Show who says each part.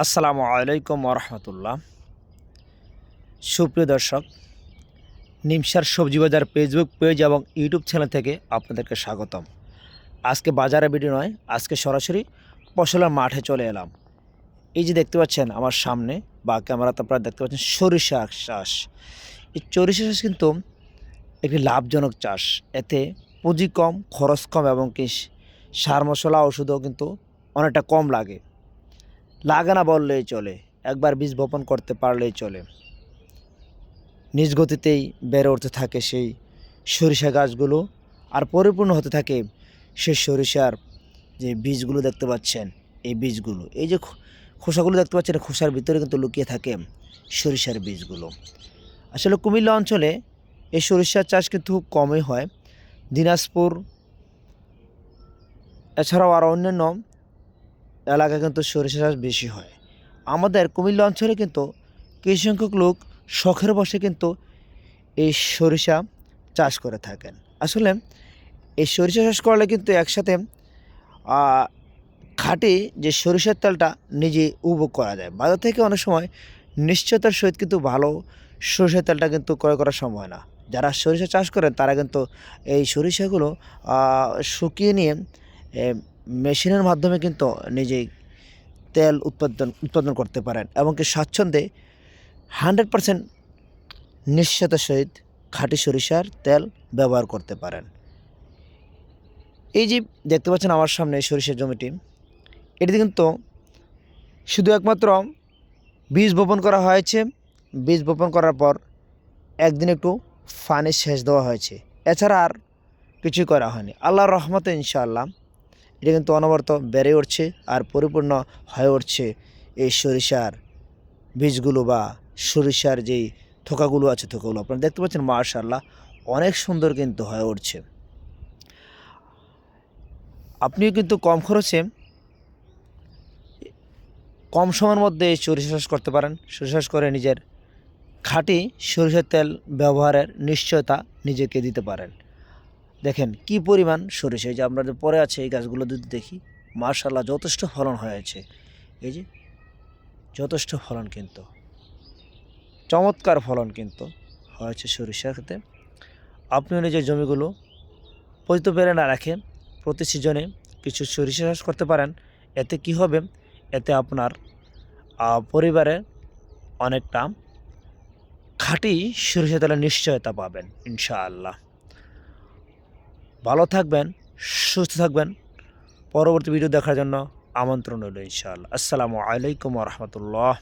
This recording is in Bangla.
Speaker 1: আসসালামু আলাইকুম রহমতুল্লাহ সুপ্রিয় দর্শক, নিমসার সবজি বাজার ফেসবুক পেজ এবং ইউটিউব চ্যানেল থেকে আপনাদেরকে স্বাগতম। আজকে বাজারে ভিডিও নয়, আজকে সরাসরি ফসলের মাঠে চলে এলাম। এই যে দেখতে পাচ্ছেন আমার সামনে বা ক্যামেরাতে আপনারা দেখতে পাচ্ছেন সরিষা চাষ। এই সরিষা চাষ কিন্তু একটি লাভজনক চাষ। এতে পুঁজি কম, খরচ কম এবং কি সার মশলা, ওষুধও কিন্তু অনেকটা কম লাগে। লাগে না বললেই চলে, একবার বীজ বপন করতে পারলেই চলে। নিজ গতিতেই বেড়ে উঠতে থাকে সেই সরিষা গাছগুলো আর পরিপূর্ণ হতে থাকে সেই সরিষার যে বীজগুলো দেখতে পাচ্ছেন, এই বীজগুলো। এই যে খোসাগুলো দেখতে পাচ্ছেন, খোসার ভিতরে কিন্তু লুকিয়ে থাকে সরিষার বীজগুলো। আসলে কুমিল্লা অঞ্চলে এই সরিষার চাষ কিন্তু কমই হয়। দিনাজপুর, এছাড়াও আরও অন্যান্য এলাকায় কিন্তু সরিষা চাষ বেশি হয়। আমাদের কুমিল্লা অঞ্চলে কিন্তু কিছু সংখ্যক লোক শখের বসে কিন্তু এই সরিষা চাষ করে থাকেন। আসলে এই সরিষা চাষ করলে কিন্তু একসাথে খাঁটি যে সরিষার তেলটা নিজে উপভোগ করা যায়। বাজার থেকে অনেক সময় নিশ্চয়তার সহিত কিন্তু ভালো সরিষার তেলটা কিন্তু ক্রয় করা সম্ভব না। যারা সরিষা চাষ করেন তারা কিন্তু এই সরিষাগুলো শুকিয়ে নিয়ে মেশিনের মাধ্যমে কিন্তু নিজেই তেল উৎপাদন উৎপাদন করতে পারেন এবং কি স্বাচ্ছন্দ্যে হান্ড্রেড পারসেন্ট নিশ্চয়তার সহিত খাঁটি সরিষার তেল ব্যবহার করতে পারেন। এই যে দেখতে পাচ্ছেন আমার সামনে সরিষার জমিটি, এটিতে কিন্তু শুধু একমাত্র বীজ বপন করা হয়েছে। বীজ বপন করার পর একদিন একটু পানি সেচ দেওয়া হয়েছে। এছাড়া আর কিছুই করা হয়নি। আল্লাহর রহমতে ইনশাআল্লাহ এটা কিন্তু অনবরত বেড়ে উঠছে আর পরিপূর্ণ হয়ে উঠছে এই সরিষার বীজগুলো বা সরিষার যেই থোকাগুলো আছে থোকাগুলো। আপনারা দেখতে পাচ্ছেন মার্শাল্লাহ অনেক সুন্দর কিন্তু হয়ে উঠছে। আপনিও কিন্তু কম খরচে কম সময়ের মধ্যে এই সরিষা চাষ করতে পারেন। সরিষা চাষ করে নিজের খাঁটি সরিষার তেল ব্যবহারের নিশ্চয়তা নিজেকে দিতে পারেন। দেখেন কি পরিমাণ সরিষা, এই যে আমরা যে পরে আছে এই গাছগুলো যদি দেখি মার্শাল্লাহ যথেষ্ট ফলন হয়েছে। এই যে যথেষ্ট ফলন কিন্তু, চমৎকার ফলন কিন্তু হয়েছে সরিষার ক্ষেত্রে আপনিও নিজের জমিগুলো পতিত পেরে না রাখে, প্রতি সিজনে কিছু সরিষা চাষ করতে পারেন। এতে কি হবে? এতে আপনার পরিবারে অনেকটা খাঁটি সরিষা তেলের নিশ্চয়তা পাবেন, ইনশাআল্লাহ। ভালো থাকবেন সুস্থ থাকবেন। পরবর্তী ভিডিও দেখার জন্য আমন্ত্রণ রইল ইনশাআল্লাহ। আসসালামু আলাইকুম রহমতুল্লাহ।